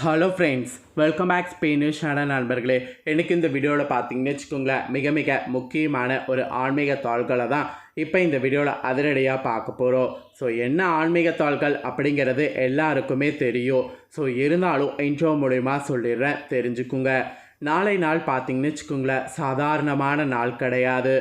Hello friends welcome back Spanish நண்பர்களே. எனக்கு இந்த வீடியோவில் பார்த்தீங்கன்னு வச்சுக்கோங்களேன் மிக மிக முக்கியமான ஒரு ஆன்மீக தாள்களை தான் இப்போ இந்த வீடியோவில் அதிரடியாக பார்க்க போகிறோம் ஸோ என்ன ஆன்மீக தாள்கள் அப்படிங்கிறது எல்லாருக்குமே தெரியும். ஸோ இருந்தாலும் இன்ட்ரோ மூலிமா சொல்லிடுறேன் தெரிஞ்சுக்குங்க. நாளை நாள் பார்த்தீங்கன்னு வச்சுக்கோங்களேன் சாதாரணமான நாள் கிடையாது.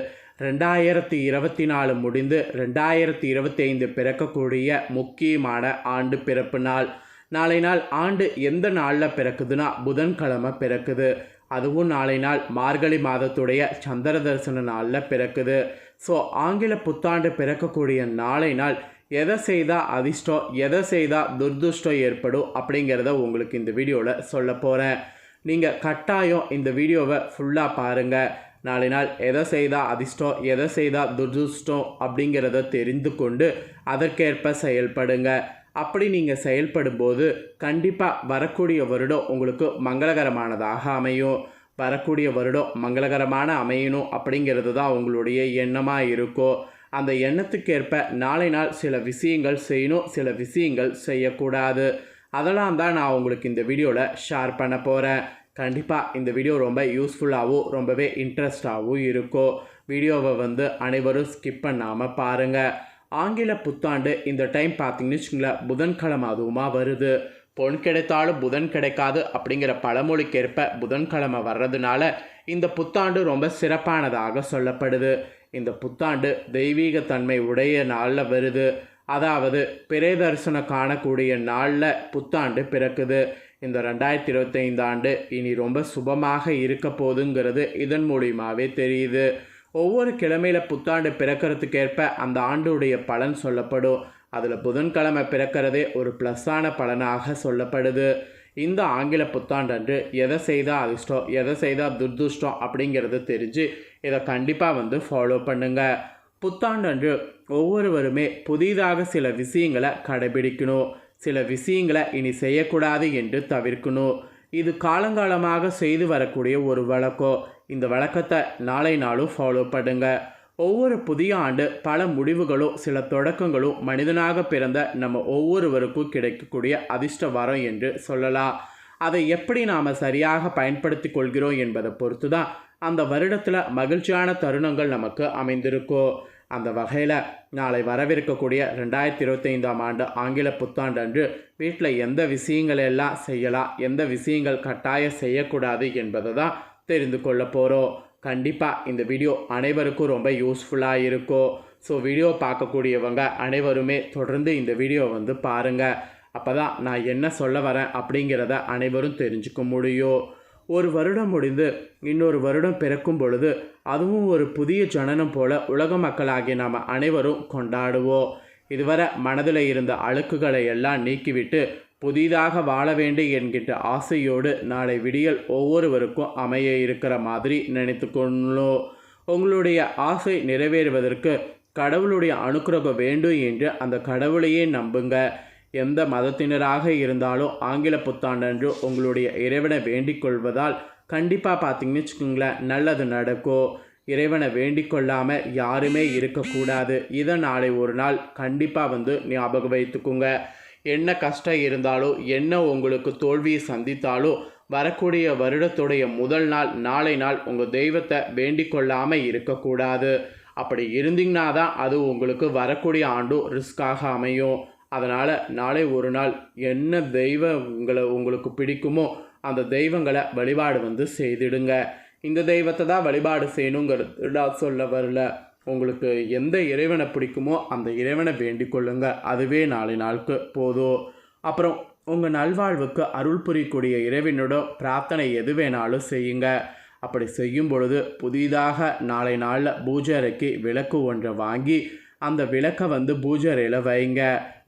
ரெண்டாயிரத்தி இருபத்தி நாலு முடிந்து ரெண்டாயிரத்தி இருபத்தி ஐந்து பிறக்கக்கூடிய முக்கியமான ஆண்டு பிறப்பு நாள். நாளை நாள் ஆண்டு எந்த நாளில் பிறக்குதுன்னா புதன்கிழமை பிறக்குது. அதுவும் நாளை நாள் மார்கழி மாதத்துடைய சந்திர தரிசன நாளில் பிறக்குது. ஸோ ஆங்கில புத்தாண்டு பிறக்கக்கூடிய நாளை நாள் எதை செய்தால் அதிர்ஷ்டம் எதை செய்தால் துர்துஷ்டம் ஏற்படும் அப்படிங்கிறத உங்களுக்கு இந்த வீடியோவில் சொல்ல போகிறேன் நீங்கள் கட்டாயம் இந்த வீடியோவை ஃபுல்லாக பாருங்கள் நாளை நாள் எதை செய்தால் அதிர்ஷ்டம் எதை செய்தால் துர்துஷ்டம் அப்படிங்கிறத தெரிந்து கொண்டு அதற்கேற்ப செயல்படுங்க. அப்படி நீங்கள் செயல்படும்போது கண்டிப்பாக வரக்கூடிய வருடம் உங்களுக்கு மங்களகரமானதாக அமையும். வரக்கூடிய வருடம் மங்களகரமான அமையணும் அப்படிங்கிறது தான் உங்களுடைய எண்ணமாக இருக்கும் அந்த எண்ணத்துக்கேற்ப நாளை நாள் சில விஷயங்கள் செய்யணும் சில விஷயங்கள் செய்யக்கூடாது. அதெல்லாம் தான் நான் உங்களுக்கு இந்த வீடியோவில் ஷேர் பண்ண போகிறேன் கண்டிப்பாக இந்த வீடியோ ரொம்ப யூஸ்ஃபுல்லாகவும் ரொம்பவே இன்ட்ரெஸ்டாகவும் இருக்கும். வீடியோவை வந்து அனைவரும் ஸ்கிப் பண்ணாமல் பாருங்கள் ஆங்கில புத்தாண்டு இந்த டைம் பார்த்தீங்கன்னு வச்சுங்களேன் புதன்கிழமை அதுவுமா வருது. பொன் கிடைத்தாலும் புதன் கிடைக்காது அப்படிங்கிற பழமொழிக்கேற்ப புதன்கிழமை வர்றதுனால இந்த புத்தாண்டு ரொம்ப சிறப்பானதாக சொல்லப்படுது. இந்த புத்தாண்டு தெய்வீக தன்மை உடைய நாளில் வருது. அதாவது பிறை தரிசனம் காணக்கூடிய நாளில் புத்தாண்டு பிறக்குது. இந்த ரெண்டாயிரத்தி இருபத்தைந்து ஆண்டு இனி ரொம்ப சுபமாக இருக்க போதுங்கிறது இதன் மூலியமாகவே தெரியுது. ஒவ்வொரு கிழமையில் புத்தாண்டு பிறக்கிறதுக்கேற்ப அந்த ஆண்டுடைய பலன் சொல்லப்படும். அதில் புதன்கிழமை பிறக்கிறதே ஒரு ப்ளஸ்ஸான பலனாக சொல்லப்படுது. இந்த ஆங்கில புத்தாண்டன்று எதை செய்தால் அதிர்ஷ்டம் எதை செய்தால் துர்துஷ்டம் அப்படிங்கிறது தெரிஞ்சு இதை கண்டிப்பாக வந்து ஃபாலோ பண்ணுங்கள் புத்தாண்டன்று ஒவ்வொருவருமே புதிதாக சில விஷயங்களை கடைபிடிக்கணும். சில விஷயங்களை இனி செய்யக்கூடாது என்று தவிர்க்கணும். இது காலங்காலமாக செய்து வரக்கூடிய ஒரு வழக்கம். இந்த வழக்கத்தை நாளை நாளும் ஃபாலோ பண்ணுங்க. ஒவ்வொரு புதிய ஆண்டு பல முடிவுகளும் சில தொடக்கங்களும் மனிதனாக பிறந்த நம்ம ஒவ்வொருவருக்கும் கிடைக்கக்கூடிய அதிர்ஷ்ட வரம் என்று சொல்லலாம். அதை எப்படி நாம் சரியாக பயன்படுத்தி கொள்கிறோம் என்பதை பொறுத்து தான் அந்த வருடத்தில் மகிழ்ச்சியான தருணங்கள் நமக்கு அமைந்திருக்கும் அந்த வகையில் நாளை வரவிருக்கக்கூடிய ரெண்டாயிரத்தி இருபத்தைந்தாம் ஆண்டு ஆங்கில புத்தாண்டு அன்று வீட்டில் எந்த விஷயங்களெல்லாம் செய்யலாம் எந்த விஷயங்கள் கட்டாயம் செய்யக்கூடாது என்பதை தான் தெரிந்து கொள்ள போகிறோம் கண்டிப்பாக இந்த வீடியோ அனைவருக்கும் ரொம்ப யூஸ்ஃபுல்லாக இருக்கும் ஸோ வீடியோ பார்க்கக்கூடியவங்க அனைவருமே தொடர்ந்து இந்த வீடியோ வந்து பாருங்கள் அப்போ தான் நான் என்ன சொல்ல வரேன் அப்படிங்கிறத அனைவரும் தெரிஞ்சுக்க முடியும். ஒரு வருடம் முடிந்து இன்னொரு வருடம் பிறக்கும் பொழுது அதுவும் ஒரு புதிய ஜனனம் போல உலக மக்களாகிய நாம் அனைவரும் கொண்டாடுவோம். இதுவரை மனதில் இருந்த அழுக்குகளை எல்லாம் நீக்கிவிட்டு புதிதாக வாழ வேண்டும் என்கின்ற ஆசையோடு நாளை விடியல் ஒவ்வொருவருக்கும் அமைய இருக்கிற மாதிரி நினைத்து கொள்ளோ உங்களுடைய ஆசை நிறைவேறுவதற்கு கடவுளுடைய அனுக்கிரகம் வேண்டும் என்று அந்த கடவுளையே நம்புங்க. எந்த மதத்தினராக இருந்தாலும் ஆங்கில புத்தாண்டன்று உங்களுடைய இறைவனை வேண்டிக் கொள்வதால் கண்டிப்பாக பார்த்தீங்கன்னு வச்சுக்கோங்களேன் நல்லது நடக்கும் இறைவனை வேண்டிக் கொள்ளாமல் யாருமே இருக்கக்கூடாது. இதை நாளை ஒரு நாள் கண்டிப்பாக வந்து ஞாபகம் வைத்துக்குங்க. என்ன கஷ்டம் இருந்தாலும் என்ன உங்களுக்கு தோல்வியை சந்தித்தாலோ வரக்கூடிய வருடத்துடைய முதல் நாள் நாளை நாள் உங்கள் தெய்வத்தை வேண்டிக் கொள்ளாமல் இருக்கக்கூடாது. அப்படி இருந்தீங்கன்னா தான் அது உங்களுக்கு வரக்கூடிய ஆண்டும் ரிஸ்க்காக அமையும். அதனால் நாளை ஒரு நாள் என்ன தெய்வம் உங்களை உங்களுக்கு பிடிக்குமோ அந்த தெய்வங்களை வழிபாடு வந்து செய்திடுங்க. இந்த தெய்வத்தை தான் வழிபாடு செய்யணுங்கிறது சொல்ல வரல. உங்களுக்கு எந்த இறைவனை பிடிக்குமோ அந்த இறைவனை வேண்டிக் கொள்ளுங்க. அதுவே நாளை நாளுக்கு போதும் அப்புறம் உங்கள் நல்வாழ்வுக்கு அருள் புரியக்கூடிய இறைவனோட பிரார்த்தனை எது வேணாலும் செய்யுங்க. அப்படி செய்யும் பொழுது புதிதாக நாளை நாளில் பூஜை அறைக்கு விளக்கு ஒன்றை வாங்கி அந்த விளக்கை வந்து பூஜை அறையில் வைங்க.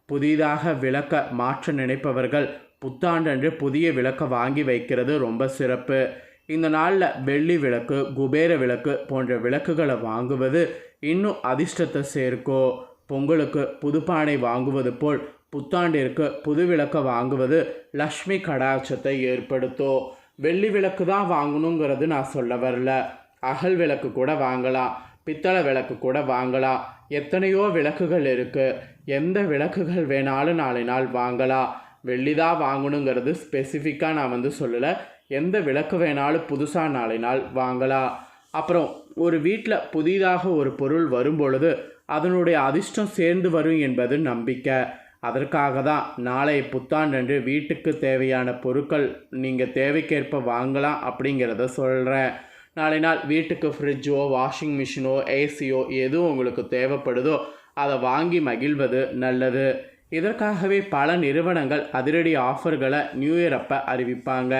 புதிதாக விளக்க மாற்ற நினைப்பவர்கள் புத்தாண்டன்று புதிய விளக்கை வாங்கி வைக்கிறது ரொம்ப சிறப்பு. இந்த நாளில் வெள்ளி விளக்கு குபேர விளக்கு போன்ற விளக்குகளை வாங்குவது இன்னும் அதிர்ஷ்டத்தை சேர்க்கோ. பொங்கலுக்கு புதுப்பானை வாங்குவது போல் புத்தாண்டிற்கு புது விளக்கை வாங்குவது லக்ஷ்மி கடாட்சத்தை ஏற்படுத்தோ. வெள்ளி விளக்கு தான் வாங்கணுங்கிறது நான் சொல்ல வரல. அகல் விளக்கு கூட வாங்கலாம் பித்தளை விளக்கு கூட வாங்கலாம். எத்தனையோ விளக்குகள் இருக்குது எந்த விளக்குகள் வேணாலும் நாளை நாள் வாங்கலாம். வெள்ளி தான் வாங்கணுங்கிறது ஸ்பெசிஃபிக்காக நான் வந்து சொல்லலை. எந்த விளக்கு வேணாலும் புதுசாக நாளை நாள் வாங்கலாம் அப்புறம் ஒரு வீட்டில் புதிதாக ஒரு பொருள் வரும்பொழுது அதனுடைய அதிர்ஷ்டம் சேர்ந்து வரும் என்பது நம்பிக்கை. அதற்காக தான் நாளை புத்தாண்டன்று வீட்டுக்கு தேவையான பொருட்கள் நீங்கள் தேவைக்கேற்ப வாங்கலாம் அப்படிங்கிறத சொல்கிறேன் நாளை நாள் வீட்டுக்கு ஃப்ரிட்ஜோ வாஷிங் மிஷினோ ஏசியோ எதுவும் உங்களுக்கு தேவைப்படுதோ அதை வாங்கி மகிழ்வது நல்லது. இதற்காகவே பல நிறுவனங்கள் அதிரடி ஆஃபர்களை நியூ இயர் அப்போ அறிவிப்பாங்க.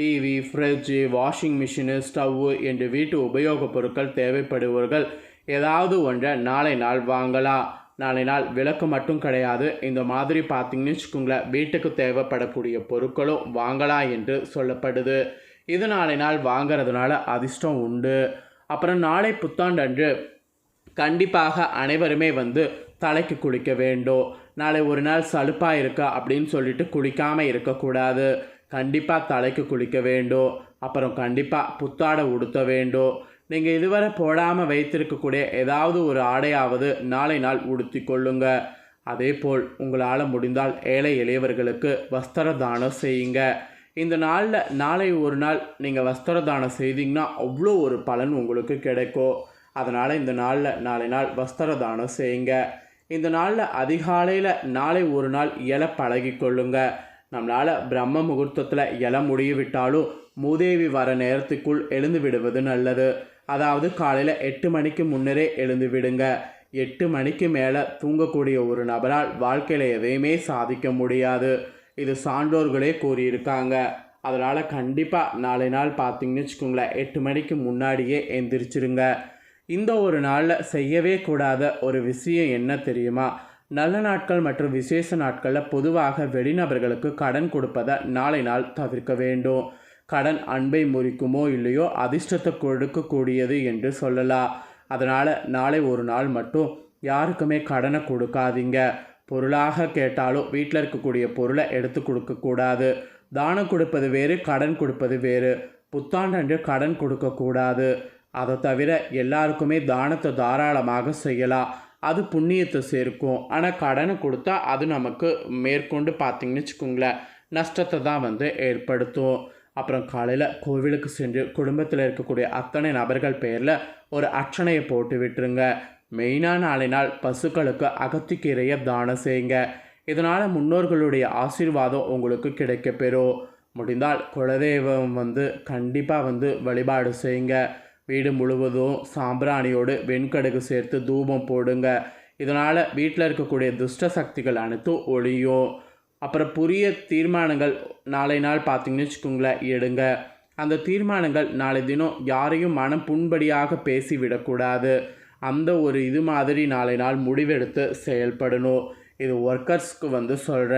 TV fridge washing machine stove என்று வீட்டு உபயோகப் பொருட்கள் தேவைப்படுபவர்கள் ஏதாவது ஒன்றை நாளை நாள் வாங்கலாம். நாளை நாள் விளக்கு மட்டும் கிடையாது. இந்த மாதிரி பார்த்தீங்கன்னு வச்சுக்கோங்களேன் வீட்டுக்கு தேவைப்படக்கூடிய பொருட்களும் வாங்கலாம் என்று சொல்லப்படுது. இது நாளை நாள் வாங்கிறதுனால அதிர்ஷ்டம் உண்டு. அப்புறம் நாளை புத்தாண்டு அன்று கண்டிப்பாக அனைவருமே வந்து தலைக்கு குளிக்க வேண்டும். நாளை ஒரு நாள் சலுப்பாக இருக்கா அப்படின்னு சொல்லிட்டு குளிக்காமல் இருக்கக்கூடாது. கண்டிப்பாக தலைக்கு குளிக்க வேண்டும் அப்புறம் கண்டிப்பாக புத்தாடை உடுத்த வேண்டும் நீங்கள் இதுவரை போடாமல் வைத்திருக்கக்கூடிய ஏதாவது ஒரு ஆடையாவது நாளை நாள் உடுத்தி கொள்ளுங்க. அதே போல் உங்களால் முடிந்தால் ஏழை எளியவர்களுக்கு வஸ்திர தானம் செய்யுங்க. இந்த நாளில் நாளை ஒரு நாள் நீங்கள் வஸ்திர தானம் செய்தீங்கன்னா அவ்வளோ ஒரு பலன் உங்களுக்கு கிடைக்கும் அதனால் இந்த நாளில் நாளை நாள் வஸ்திர தானம் செய்யுங்க. இந்த நாளில் அதிகாலையில் நாளை ஒரு நாள் இலை பழகி கொள்ளுங்கள் நம்மளால் பிரம்ம முகூர்த்தத்தில் இலை முடியவிட்டாலும் மூதேவி வர நேரத்துக்குள் எழுந்து விடுவது நல்லது. அதாவது காலையில் எட்டு மணிக்கு முன்னரே எழுந்து விடுங்க. எட்டு மணிக்கு மேலே தூங்கக்கூடிய ஒரு நபரால் வாழ்க்கையில் எதையுமே சாதிக்க முடியாது. இது சான்றோர்களே கூறியிருக்காங்க. அதனால் கண்டிப்பாக நாளை நாள் பார்த்தீங்கன்னு வச்சுக்கோங்களேன் எட்டு மணிக்கு முன்னாடியே எந்திரிச்சிருங்க. இந்த ஒரு நாளில் செய்யவே கூடாத ஒரு விஷயம் என்ன தெரியுமா? நல்ல நாட்கள் மற்றும் விசேஷ நாட்களில் பொதுவாக வெளிநபர்களுக்கு கடன் கொடுப்பதை நாளை நாள் தவிர்க்க வேண்டும். கடன் அன்பை முறிக்குமோ இல்லையோ அதிர்ஷ்டத்தை கொடுக்கக்கூடியது என்று சொல்லலாம். அதனால் நாளை ஒரு நாள் மட்டும் யாருக்குமே கடனை கொடுக்காதீங்க. பொருளாக கேட்டாலும் வீட்டில் இருக்கக்கூடிய பொருளை எடுத்து கொடுக்கக்கூடாது தானம் கொடுப்பது வேறு கடன் கொடுப்பது வேறு. புத்தாண்டன்று கடன் கொடுக்கக்கூடாது அதை தவிர எல்லாருக்குமே தானத்தை தாராளமாக செய்யலாம். அது புண்ணியத்தை சேர்க்கும். ஆனால் கடனை கொடுத்தா அது நமக்கு மேற்கொண்டு பார்த்திங்கன்னு வச்சுக்கோங்களேன் நஷ்டத்தை தான் வந்து ஏற்படுத்தும். அப்புறம் காலையில் கோவிலுக்கு சென்று குடும்பத்தில் இருக்கக்கூடிய அத்தனை நபர்கள் பேரில் ஒரு அர்ச்சனையை போட்டு விட்டுருங்க. மெயினான நாளை நாள் பசுக்களுக்கு அகத்திக்கீரையை தானம் செய்யுங்க. இதனால் முன்னோர்களுடைய ஆசீர்வாதம் உங்களுக்கு கிடைக்கப்பெறும். முடிந்தால் குலதெய்வம் வந்து கண்டிப்பாக வந்து வழிபாடு செய்யுங்க. வீடு முழுவதும் சாம்பிராணியோடு வெண்கடுகு சேர்த்து தூபம் போடுங்க. இதனால் வீட்டில் இருக்கக்கூடிய துஷ்ட சக்திகள் அனைத்தும் ஒழியும். அப்புறம் புதிய தீர்மானங்கள் நாளை நாள் பார்த்தீங்கன்னு வச்சுக்கோங்களேன் எடுங்க. அந்த தீர்மானங்கள் நாளை தினம் யாரையும் மனம் புண்படியாக பேசிவிடக்கூடாது அந்த ஒரு இது மாதிரி நாளை நாள் முடிவெடுத்து செயல்படணும். இது ஒர்க்கர்ஸ்க்கு வந்து சொல்கிற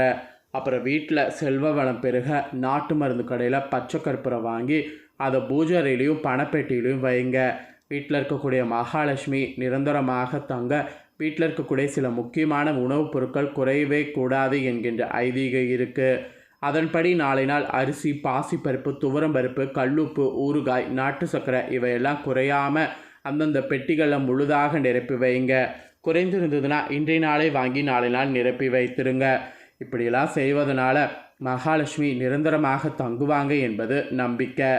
அப்புறம் வீட்டில் செல்வ வளம் பெருக நாட்டு மருந்து கடையில் பச்சை கற்பூரம் வாங்கி அதை பூஜை அறையிலையும் பணப்பெட்டியிலையும் வைங்க. வீட்டில் இருக்கக்கூடிய மகாலட்சுமி நிரந்தரமாக தங்க வீட்டில் இருக்கக்கூடிய சில முக்கியமான உணவுப் பொருட்கள் குறையவே கூடாது என்கின்ற ஐதீகம் இருக்குது அதன்படி நாளை நாள் அரிசி பாசிப்பருப்பு துவரம்பருப்பு கல்லுப்பு ஊறுகாய் நாட்டு சர்க்கரை இவையெல்லாம் குறையாமல் அந்தந்த பெட்டிகளில் முழுதாக நிரப்பி வைங்க. குறைந்திருந்ததுன்னா இன்றைய நாளை வாங்கி நாளை நாள் நிரப்பி வைத்திருங்க. இப்படியெல்லாம் செய்வதனால மகாலட்சுமி நிரந்தரமாக தங்குவாங்க என்பது நம்பிக்கை.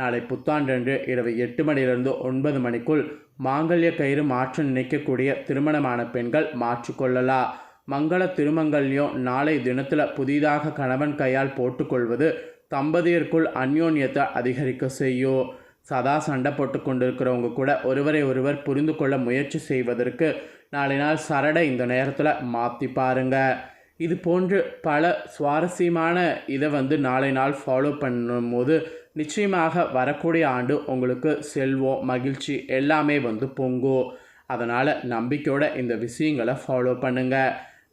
நாளை புத்தாண்டன்று இரவு எட்டு மணியிலிருந்து ஒன்பது மணிக்குள் மாங்கல்ய கயிறு மாற்ற நினைக்கக்கூடிய திருமணமான பெண்கள் மாற்றிக்கொள்ளலாம் மங்கள திருமங்கல்யம் நாளை தினத்தில் புதிதாக கணவன் கையால் போட்டுக்கொள்வது தம்பதியருக்குள் அந்யோன்யத்தை அதிகரிக்க செய்யும் சதா சண்டை போட்டு கொண்டிருக்கிறவங்க கூட ஒருவரை ஒருவர் புரிந்து கொள்ள முயற்சி செய்வதற்கு நாளை நாள் சரடை இந்த நேரத்தில் மாற்றி பாருங்கள் இது போன்று பல சுவாரஸ்யமான இதை வந்து நாளை நாள் ஃபாலோ பண்ணும்போது நிச்சயமாக வரக்கூடிய ஆண்டு உங்களுக்கு செல்வம் மகிழ்ச்சி எல்லாமே வந்து பொங்கும். அதனால் நம்பிக்கையோட இந்த விஷயங்களை ஃபாலோ பண்ணுங்கள்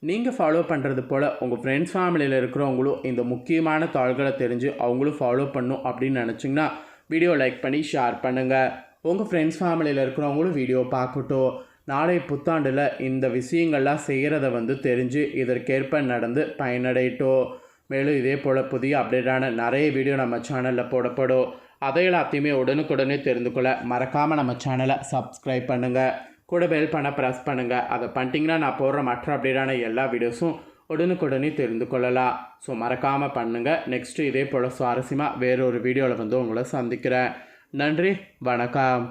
நீங்கள் ஃபாலோ பண்ணுறது போல் உங்கள் ஃப்ரெண்ட்ஸ் ஃபேமிலியில் இருக்கிறவங்களும் இந்த முக்கியமான தாள்களை தெரிஞ்சு அவங்களும் ஃபாலோ பண்ணும் அப்படின்னு நினச்சிங்கன்னா வீடியோ லைக் பண்ணி ஷேர் பண்ணுங்கள் உங்கள் ஃப்ரெண்ட்ஸ் ஃபேமிலியில் இருக்கிறவங்களும் வீடியோ பார்க்கட்டும். நாளை புத்தாண்டில் இந்த விஷயங்கள்லாம் செய்கிறத வந்து தெரிஞ்சு இதற்கேற்ப நடந்து பயனடையட்டும். மேலும் இதே போல் புதிய அப்டேட்டான நிறைய வீடியோ நம்ம சேனலில் போடப்படும். அதை எல்லாத்தையுமே உடனுக்குடனே தெரிந்து கொள்ள மறக்காமல் நம்ம சேனலை சப்ஸ்கிரைப் பண்ணுங்கள் கூட பெல் பண்ண ப்ரெஸ் பண்ணுங்கள் அதை பண்ணிட்டீங்கன்னா நான் போடுற மற்ற அப்டேட்டான எல்லா வீடியோஸும் உடனுக்குடனே தெரிந்து கொள்ளலாம். ஸோ மறக்காமல் பண்ணுங்கள் நெக்ஸ்ட்டு இதே போல் சுவாரஸ்யமாக வேறொரு வீடியோவில் வந்து உங்களை சந்திக்கிறேன். நன்றி. வணக்கம்.